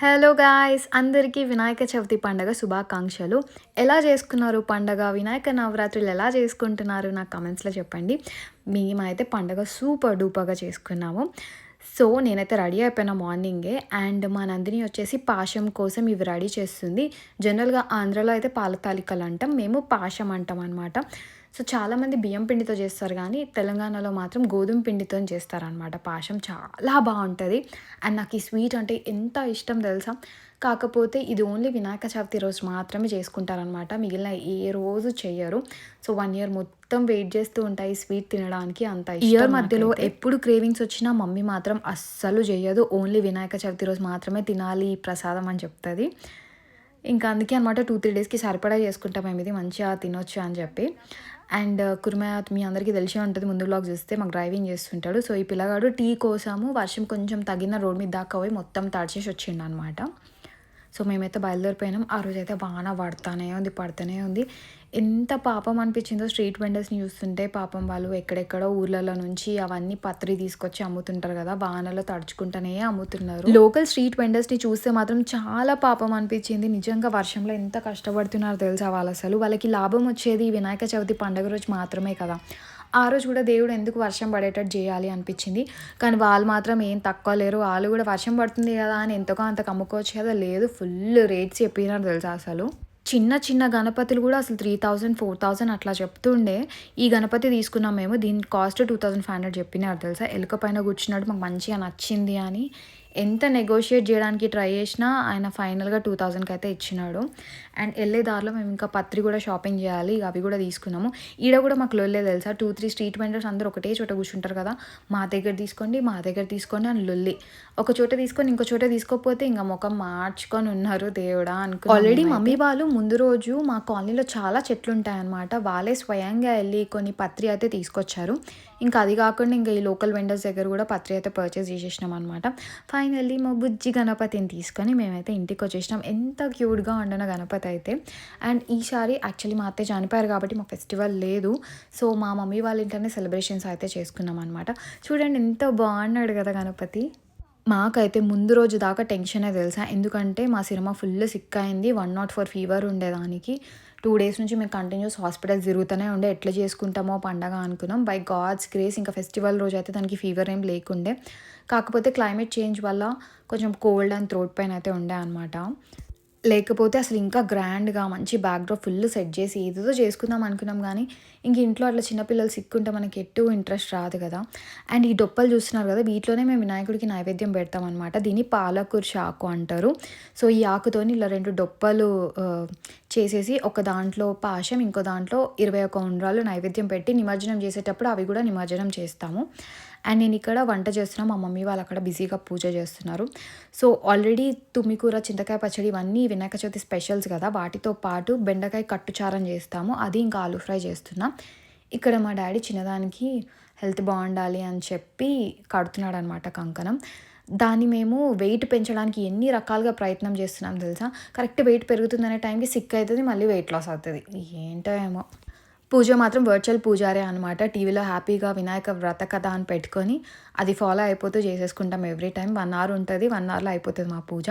Hello guys అందరికీ వినాయక చవితి పండగ శుభాకాంక్షలు. ఎలా చేసుకున్నారు పండగ? వినాయక నవరాత్రులు ఎలా చేసుకుంటున్నారు? నా కమెంట్స్లో చెప్పండి. మేమైతే పండగ సూపర్ డూపర్గా చేసుకున్నాము. సో నేనైతే రెడీ అయిపోయిన మార్నింగే అండ్ మా నందిని వచ్చేసి పాశం కోసం ఇవి రెడీ చేస్తుంది. జనరల్గా ఆంధ్రలో అయితే పాలతాలికలు అంటాం. మేము పాశం అంటాం అనమాట సో చాలామంది బియ్యం పిండితో చేస్తారు కానీ తెలంగాణలో మాత్రం గోధుమ పిండితో చేస్తారనమాట పాశం చాలా బాగుంటుంది. అండ్ నాకు ఈ స్వీట్ అంటే ఎంత ఇష్టం తెలుసా? కాకపోతే ఇది ఓన్లీ వినాయక చవితి రోజు మాత్రమే చేసుకుంటారనమాట మిగిలిన ఏ రోజు చెయ్యరు. సో వన్ ఇయర్ మొత్తం వెయిట్ చేస్తూ ఉంటాయి స్వీట్ తినడానికి అంత ఇయర్ మధ్యలో ఎప్పుడు క్రేవింగ్స్ వచ్చినా మమ్మీ మాత్రం అస్సలు చేయదు ఓన్లీ వినాయక చవితి రోజు మాత్రమే తినాలి ఈ ప్రసాదం అని చెప్తుంది. ఇంకా అందుకే అనమాట టూ త్రీ డేస్కి సరిపడా చేసుకుంటాం మేము. ఇది మంచిగా తినొచ్చు అని చెప్పి. అండ్ uh, కుర్మా మీ అందరికీ తెలిసే ఉంటుంది. ముందు బ్లాగ్ చూస్తే మాకు డ్రైవింగ్ చేస్తుంటాడు. సో ఈ పిల్లగాడు టీ కోసాము. వర్షం కొంచెం తగిన రోడ్ మీద దాకా పోయి మొత్తం తడిచేసి వచ్చిండు అనమాట సో మేమైతే బయలుదేరిపోయినాం. ఆ రోజు అయితే వాన పడతానే ఉంది పడుతూనే ఉంది. ఎంత పాపం అనిపించిందో స్ట్రీట్ వెండర్స్ని చూస్తుంటే పాపం వాళ్ళు ఎక్కడెక్కడో ఊర్లలో నుంచి అవన్నీ పత్రి తీసుకొచ్చి అమ్ముతుంటారు కదా వానలో తడుచుకుంటూనే అమ్ముతున్నారు. లోకల్ స్ట్రీట్ వెండర్స్ని చూస్తే మాత్రం చాలా పాపం అనిపించింది. నిజంగా వర్షంలో ఎంత కష్టపడుతున్నారో తెలుసా వాళ్ళు అసలు? వాళ్ళకి లాభం వచ్చేది వినాయక చవితి పండుగ రోజు మాత్రమే కదా. ఆ రోజు కూడా దేవుడు ఎందుకు వర్షం పడేటట్టు చేయాలి అనిపించింది? కానీ వాళ్ళు మాత్రం ఏం తక్కువ లేరు. వాళ్ళు కూడా వర్షం పడుతుంది కదా అని ఎంతకో అంత కమ్ముకోవచ్చు కదా లేదు. ఫుల్ రేట్స్ చెప్పినారు తెలుసా అసలు? చిన్న చిన్న గణపతులు కూడా అసలు త్రీ థౌజండ్ ఫోర్ థౌజండ్ అట్లా చెప్తుండే. ఈ గణపతి తీసుకున్నాం మేము. దీని cost two thousand five hundred చెప్పినారు తెలుసా? ఎలుక పైన కూర్చున్నట్టు మాకు మంచిగా నచ్చింది అని. ఎంత నెగోషియేట్ చేయడానికి ట్రై చేసినా ఆయన ఫైనల్గా టూ థౌజండ్కి అయితే ఇచ్చినాడు. అండ్ వెళ్ళే దారిలో మేము ఇంకా పత్రి కూడా షాపింగ్ చేయాలి ఇక అవి కూడా తీసుకున్నాము. ఈడ కూడా మాకు లొల్లే తెలుసా? టూ త్రీ స్ట్రీట్ వెండర్స్ అందరూ ఒకటే చోట కూర్చుంటారు కదా. మా దగ్గర తీసుకోండి మా దగ్గర తీసుకోండి అని లొల్లి. ఒక చోట తీసుకొని ఇంకో చోట తీసుకోకపోతే ఇంకా ముఖం మార్చుకొని ఉన్నారు దేవుడా అనుకో ఆల్రెడీ మమ్మీ వాళ్ళు ముందు రోజు మా కాలనీలో చాలా చెట్లు ఉంటాయన్నమాట. వాళ్ళే స్వయంగా వెళ్ళి కొన్ని పత్రి అయితే తీసుకొచ్చారు. ఇంకా అది కాకుండా ఇంకా ఈ లోకల్ వెండర్స్ దగ్గర కూడా పత్రి అయితే పర్చేస్ చేసేసినాం అనమాట ఫైనల్లీ మా బుజ్జి గణపతిని తీసుకొని మేమైతే ఇంటికి వచ్చేసినాం. ఎంత క్యూట్గా ఉండిన గణపతి అయితే. అండ్ ఈసారి యాక్చువల్లీ మా అత్తే చనిపోయారు కాబట్టి మా ఫెస్టివల్ లేదు. సో మా మమ్మీ వాళ్ళ ఇంట్లోనే సెలబ్రేషన్స్ అయితే చేసుకున్నాం అనమాట చూడండి ఎంత బాగున్నాడు కదా గణపతి. మాకైతే ముందు రోజు దాకా టెన్షనే తెలుసా. ఎందుకంటే మా సినిమా ఫుల్ సిక్ అయింది. వన్ నాట్ ఫోర్ ఫీవర్ ఉండేదానికి. టూ డేస్ నుంచి మేము కంటిన్యూస్ హాస్పిటల్స్ తిరుగుతూనే ఉండే. ఎట్లా చేసుకుంటామో పండగ అనుకున్నాం. బై గాడ్స్ గ్రేస్ ఇంకా ఫెస్టివల్ రోజు అయితే దానికి ఫీవర్ ఏం లేకుండే. కాకపోతే క్లైమేట్ చేంజ్ వల్ల కొంచెం కోల్డ్ అండ్ థ్రోట్ పైన అయితే ఉండే అనమాట లేకపోతే అసలు ఇంకా గ్రాండ్గా మంచి బ్యాక్డ్రాప్ ఫుల్ సెట్ చేసి ఏదేదో చేసుకుందాం అనుకున్నాం కానీ ఇంక ఇంట్లో అట్లా చిన్నపిల్లలు సిక్కుంటే మనకి ఎటు ఇంట్రెస్ట్ రాదు కదా. అండ్ ఈ డొప్పలు చూస్తున్నారు కదా వీటిలోనే మేము వినాయకుడికి నైవేద్యం పెడతాం అనమాట దీన్ని పాలకూర ఆకు అంటారు. సో ఈ ఆకుతోని ఇలా రెండు డొప్పలు చేసేసి ఒక దాంట్లో పాశం ఇంకో దాంట్లో ఇరవై ఒక ఉండ్రాలు నైవేద్యం పెట్టి నిమజ్జనం చేసేటప్పుడు అవి కూడా నిమజ్జనం చేస్తాము. అండ్ నేను ఇక్కడ వంట చేస్తున్నా మా మమ్మీ వాళ్ళు అక్కడ బిజీగా పూజ చేస్తున్నారు. సో ఆల్రెడీ తుమ్మికూర చింతకాయ పచ్చడి ఇవన్నీ వినాయక చవితి స్పెషల్స్ కదా వాటితో పాటు బెండకాయ కట్టుచారం చేస్తాము. అది ఇంకా ఆలు ఫ్రై చేస్తున్నాం. ఇక్కడ మా డాడీ చిన్నదానికి హెల్త్ బాగుండాలి అని చెప్పి కడుతున్నాడు అనమాట కంకణం. దాన్ని మేము వెయిట్ పెంచడానికి ఎన్ని రకాలుగా ప్రయత్నం చేస్తున్నాం తెలుసా? కరెక్ట్ వెయిట్ పెరుగుతుందనే టైంకి సిక్ అవుతుంది మళ్ళీ వెయిట్ లాస్ అవుతుంది. ఏంటో ఏమో. పూజ మాత్రం వర్చువల్ పూజారే అనమాట టీవీలో హ్యాపీగా వినాయక వ్రత కథ అని పెట్టుకొని అది ఫాలో అయిపోతూ చేసేసుకుంటాం ఎవ్రీ టైం వన్ అవర్ ఉంటుంది వన్ అవర్లో అయిపోతుంది మా పూజ.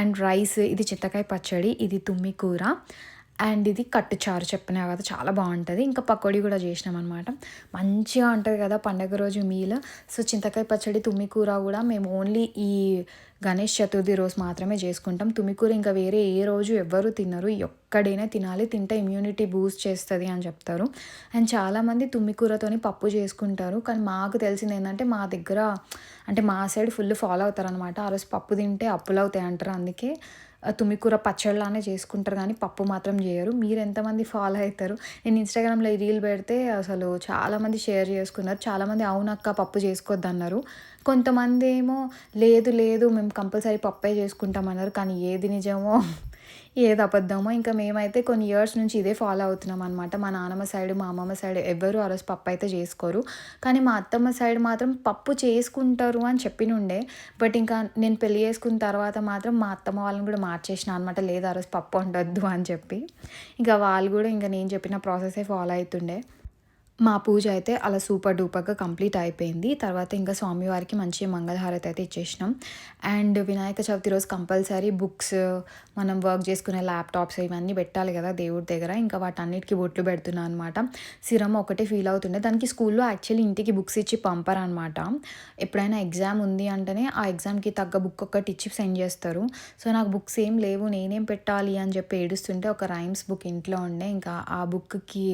అండ్ రైస్ ఇది చిత్తకాయ పచ్చడి ఇది తుమ్మి కూర. అండ్ ఇది కట్టు చారు చెప్పినా కదా చాలా బాగుంటుంది. ఇంకా పకోడీ కూడా చేసినాం అనమాట మంచిగా ఉంటుంది కదా పండగ రోజు మీల్. సో చింతకాయ పచ్చడి తుమ్మికూర కూడా మేము ఓన్లీ ఈ గణేష్ చతుర్థి రోజు మాత్రమే చేసుకుంటాం. తుమ్మికూర ఇంకా వేరే ఏ రోజు ఎవ్వరు తినరు. ఎక్కడైనా తినాలి. తింటే ఇమ్యూనిటీ బూస్ట్ చేస్తుంది అని చెప్తారు. అండ్ చాలామంది తుమ్మికూరతోని పప్పు చేసుకుంటారు. కానీ మాకు తెలిసింది ఏంటంటే మా దగ్గర అంటే మా సైడ్ ఫుల్ ఫాలో అవుతారు అనమాట ఆ రోజు పప్పు తింటే అప్పులు అవుతాయి అంటారు. అందుకే తుమ్మికూర పచ్చళ్ళనే చేసుకుంటారు కానీ పప్పు మాత్రం చేయరు. మీరు ఎంతమంది ఫాలో అవుతారు? నేను ఇన్స్టాగ్రామ్లో ఈ రీల్ పెడితే అసలు చాలామంది షేర్ చేసుకున్నారు. చాలామంది అవునక్క పప్పు చేసుకోవద్దు అన్నారు కొంతమంది ఏమో లేదు లేదు మేము కంపల్సరీ పప్పే చేసుకుంటామన్నారు. కానీ ఏది నిజమో ఏది అబద్ధమో ఇంకా మేమైతే కొన్ని ఇయర్స్ నుంచి ఇదే ఫాలో అవుతున్నాం అనమాట మా నాన్నమ్మ సైడ్ మా అమ్మమ్మ సైడ్ ఎవ్వరూ ఆ రోజు పప్పు అయితే చేసుకోరు. కానీ మా అత్తమ్మ సైడ్ మాత్రం పప్పు చేసుకుంటారు అని చెప్పినుండే. బట్ ఇంకా నేను పెళ్ళి చేసుకున్న తర్వాత మాత్రం మా అత్తమ్మ వాళ్ళని కూడా మార్చేసిన అనమాట లేదు ఆ రోజు పప్పు ఉండొద్దు అని చెప్పి. ఇంకా వాళ్ళు కూడా ఇంకా నేను చెప్పిన ప్రాసెసే ఫాలో అవుతుండే. మా పూజ అయితే అలా సూపర్ డూపర్గా కంప్లీట్ అయిపోయింది. తర్వాత ఇంకా స్వామివారికి మంచి మంగళహారతి అయితే ఇచ్చేసినాం. అండ్ వినాయక చవితి రోజు కంపల్సరీ బుక్స్ మనం వర్క్ చేసుకునే ల్యాప్టాప్స్ ఇవన్నీ పెట్టాలి కదా దేవుడి దగ్గర. ఇంకా వాటన్నిటికీ బొట్లు పెడుతున్నాను అనమాట సిరమ్ ఒకటే ఫీల్ అవుతుండే. దానికి స్కూల్లో యాక్చువల్లీ ఇంటికి బుక్స్ ఇచ్చి పంపరనమాట ఎప్పుడైనా ఎగ్జామ్ ఉంది అంటేనే ఆ ఎగ్జామ్కి తగ్గ బుక్ ఒకటి ఇచ్చి సెండ్ చేస్తారు. సో నాకు బుక్స్ ఏం లేవు నేనేం పెట్టాలి అని చెప్పి ఏడుస్తుంటే ఒక రైమ్స్ బుక్ ఇంట్లో ఉండే. ఇంకా ఆ బుక్కి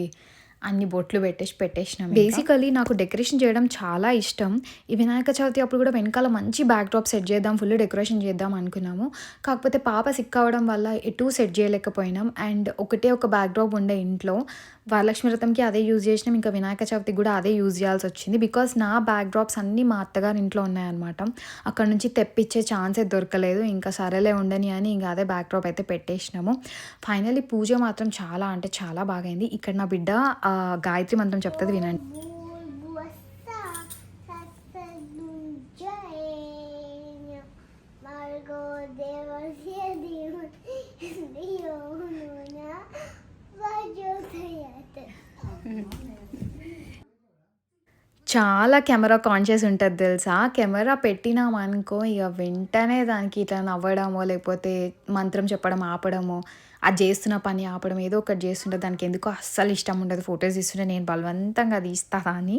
అన్ని బొట్లు పెట్టేసి పెట్టేసినాం బేసికలీ నాకు డెకరేషన్ చేయడం చాలా ఇష్టం. ఈ వినాయక చవితి అప్పుడు కూడా వెనకాల మంచి బ్యాక్ డ్రాప్ సెట్ చేద్దాం ఫుల్ డెకరేషన్ చేద్దాం అనుకున్నాము. కాకపోతే పాప సిక్ అవ్వడం వల్ల ఎటు సెట్ చేయలేకపోయినాం. అండ్ ఒకటే ఒక బ్యాక్ డ్రాప్ ఉండే ఇంట్లో. వరలక్ష్మి వ్రతంకి అదే యూజ్ చేసినాం. ఇంకా వినాయక చవితికి కూడా అదే యూజ్ చేయాల్సి వచ్చింది. బికాస్ నా బ్యాక్ డ్రాప్స్ అన్నీ మా అత్తగారి ఇంట్లో ఉన్నాయన్నమాట. అక్కడ నుంచి తెప్పించే ఛాన్సే దొరకలేదు. ఇంకా సరేలే ఉండని అని ఇంకా అదే బ్యాక్ డ్రాప్ అయితే పెట్టేసినాము. ఫైనలీ పూజ మాత్రం చాలా అంటే చాలా బాగైంది ఇక్కడ నా బిడ్డ గాయత్రి మంత్రం చెప్తుంది వినండి. చాలా కెమెరా కాన్షియస్ ఉంటుంది తెలుసా? కెమెరా పెట్టినామనుకో ఇక వెంటనే దానికి ఇట్లా నవ్వడమో లేకపోతే మంత్రం చెప్పడం ఆపడమో అది చేస్తున్న పని ఆపడం ఏదో ఒకటి చేస్తుంటే దానికి ఎందుకో అస్సలు ఇష్టం ఉండదు. ఫొటోస్ తీస్తుంటే నేను బలవంతంగా తీస్తా అని.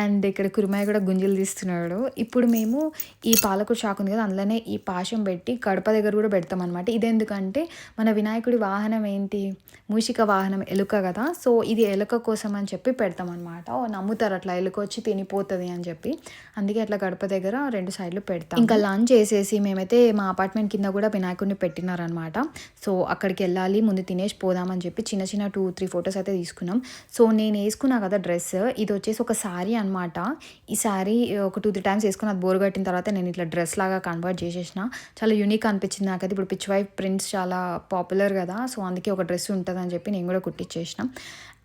అండ్ ఇక్కడ కురుమాయ కూడా గుంజలు తీస్తున్నాడు. ఇప్పుడు మేము ఈ పాలకూర షాక్ ఉంది కదా అందులోనే ఈ పాశం పెట్టి కడప దగ్గర కూడా పెడతాం అనమాట ఇది ఎందుకంటే మన వినాయకుడి వాహనం ఏంటి? మూషిక వాహనం ఎలుక కదా. సో ఇది ఎలుక కోసం అని చెప్పి పెడతాం అనమాట నమ్ముతారు అట్లా ఎలుక వచ్చి తినిపోతుంది అని చెప్పి. అందుకే అట్లా గడప దగ్గర రెండు సైడ్లు పెడతాం. ఇంకా లంచ్ చేసేసి మేమైతే మా అపార్ట్మెంట్ కింద కూడా వినాయకుడిని పెట్టినారనమాట సో అక్కడికి వెళ్ళాలి ముందు తినేసి పోదామని చెప్పి చిన్న చిన్న టూ త్రీ ఫొటోస్ అయితే తీసుకున్నాం. సో నేను వేసుకున్నా కదా డ్రెస్ ఇది వచ్చేసి ఒక శారీ అనమాట ఈ శారీ ఒక టూ త్రీ టైమ్స్ వేసుకుని అది బోర్ కట్టిన తర్వాత నేను ఇట్లా డ్రెస్ లాగా కన్వర్ట్ చేసేసిన. చాలా యూనిక్ అనిపించింది నాకైతే. ఇప్పుడు పిచ్ వైఫ్ ప్రింట్స్ చాలా పాపులర్ కదా సో అందుకే ఒక డ్రెస్ ఉంటుందని చెప్పి నేను కూడా కుట్టించేసిన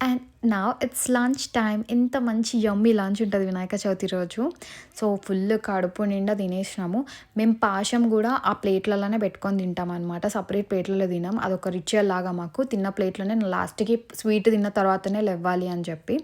అండ్ నా ఇట్స్ లంచ్ టైం ఎంత మంచి యమ్మీ లంచ్ ఉంటుంది వినాయక చవితి రోజు. సో ఫుల్ కడుపు నిండా తినేసినాము. మేము పాశం కూడా ఆ ప్లేట్లలోనే పెట్టుకొని తింటాం అనమాట సపరేట్ ప్లేట్లలో తినాం. అదొక రిచువల్ లాగా మాకు. తిన్న ప్లేట్లోనే లాస్ట్కి స్వీట్ తిన్న తర్వాతనే లెవ్వాలి అని చెప్పి.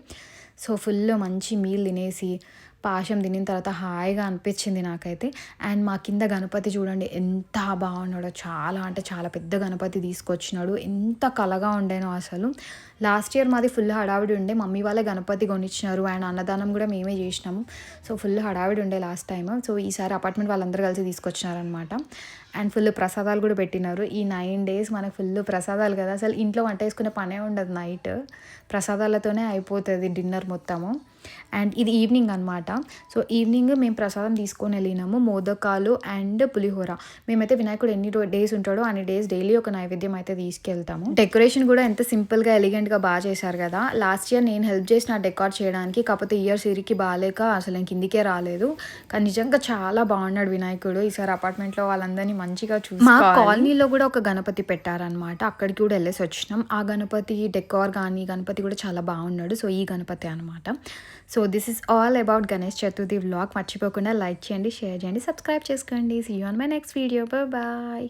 సో ఫుల్ మంచి మీల్ తినేసి పాశం తినిన తర్వాత హాయిగా అనిపించింది నాకైతే. అండ్ మా కింద గణపతి చూడండి ఎంత బాగున్నాడో. చాలా అంటే చాలా పెద్ద గణపతి తీసుకొచ్చినాడు. ఎంత కలగా ఉండేనో అసలు. లాస్ట్ ఇయర్ మాది ఫుల్ హడావిడి ఉండే. మమ్మీ వాళ్ళే గణపతి కొనిచ్చినారు. అండ్ అన్నదానం కూడా మేమే చేసినాము. సో ఫుల్ హడావిడి ఉండే లాస్ట్ టైం సో ఈసారి అపార్ట్మెంట్ వాళ్ళందరూ కలిసి తీసుకొచ్చినారనమాట అండ్ ఫుల్ ప్రసాదాలు కూడా పెట్టినారు. ఈ నైన్ డేస్ మనకు ఫుల్ ప్రసాదాలు కదా. అసలు ఇంట్లో వంట వేసుకునే పనే ఉండదు నైట్. ప్రసాదాలతోనే అయిపోతుంది డిన్నర్ మొత్తము. అండ్ ఇది ఈవినింగ్ అనమాట సో ఈవినింగ్ మేము ప్రసాదం తీసుకొని వెళ్ళినాము. మోదకాలు అండ్ పులిహోర. మేమైతే వినాయకుడు ఎన్ని డేస్ ఉంటాడో అన్ని డేస్ డైలీ ఒక నైవేద్యం అయితే తీసుకెళ్తాము. డెకరేషన్ కూడా ఎంత సింపుల్గా ఎలిగెంట్గా బాగా చేశారు కదా. లాస్ట్ ఇయర్ నేను హెల్ప్ చేసిన డెకార్ చేయడానికి కాకపోతే ఇయర్ సిరికి బాగాలేక అసలు నేను కిందికే రాలేదు. కానీ నిజంగా చాలా బాగున్నాడు వినాయకుడు. ఈసారి అపార్ట్మెంట్లో వాళ్ళందరినీ మంచిగా చూసి మా కాలనీలో కూడా ఒక గణపతి పెట్టారనమాట అక్కడికి కూడా వెళ్ళేసి వచ్చినాం. ఆ గణపతి డెకార్ కానీ గణపతి కూడా చాలా బాగున్నాడు. సో ఈ గణపతి అనమాట so this is all about Ganesh Chaturthi vlog మర్చిపోకుండా లైక్ చేయండి షేర్ చేయండి సబ్స్క్రైబ్ చేసుకోండి. See you on my next video bye